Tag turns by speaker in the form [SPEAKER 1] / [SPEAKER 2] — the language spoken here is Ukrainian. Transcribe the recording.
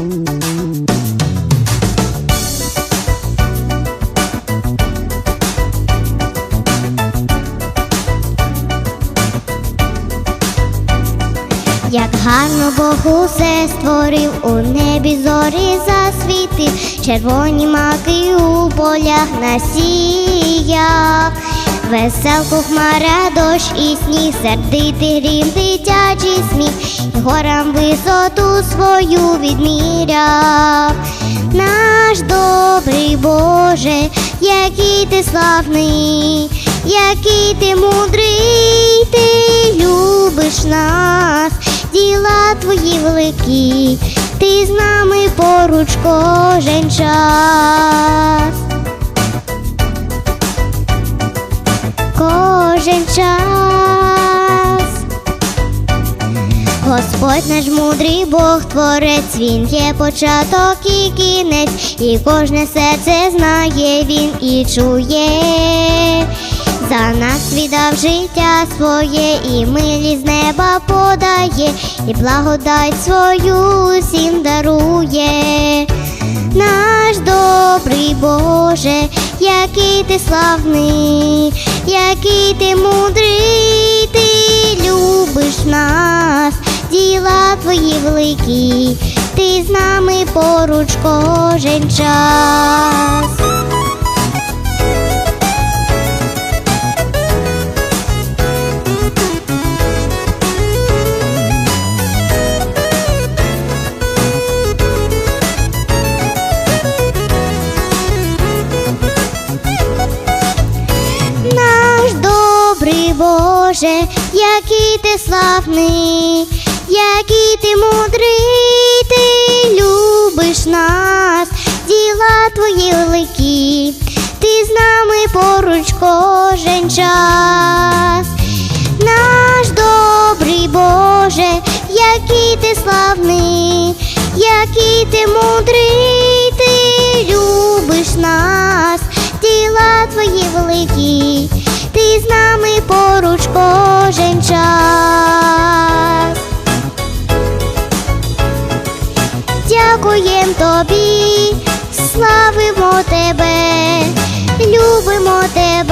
[SPEAKER 1] Як гарно Бог усе створив, у небі зорі засвітив, червоні маки у полях насіяв, веселку хмара, дощ і сніг, сердитий грім, дитячий сміх, і горам висоту свою відміряв. Наш добрий Боже, який ти славний, який ти мудрий, ти любиш нас, діла твої великі, ти з нами поруч кожен час. Кожен час. Господь наш мудрий Бог творець, Він є початок і кінець, і кожне серце знає Він і чує. За нас віддав життя своє, і милість з неба подає, і благодать свою всім дарує. Наш добрий Боже, який ти славний, який ти мудрий, ти любиш нас, діла твої великі, ти з нами поруч кожен час. Боже, який ти славний, який ти мудрий, ти любиш нас, діла твої великі, ти з нами поруч кожен час. Наш добрий Боже, який ти славний, який ти мудрий, ти любиш нас, діла твої великі, з нами поруч кожен час. Дякуєм тобі, славимо тебе, любимо тебе,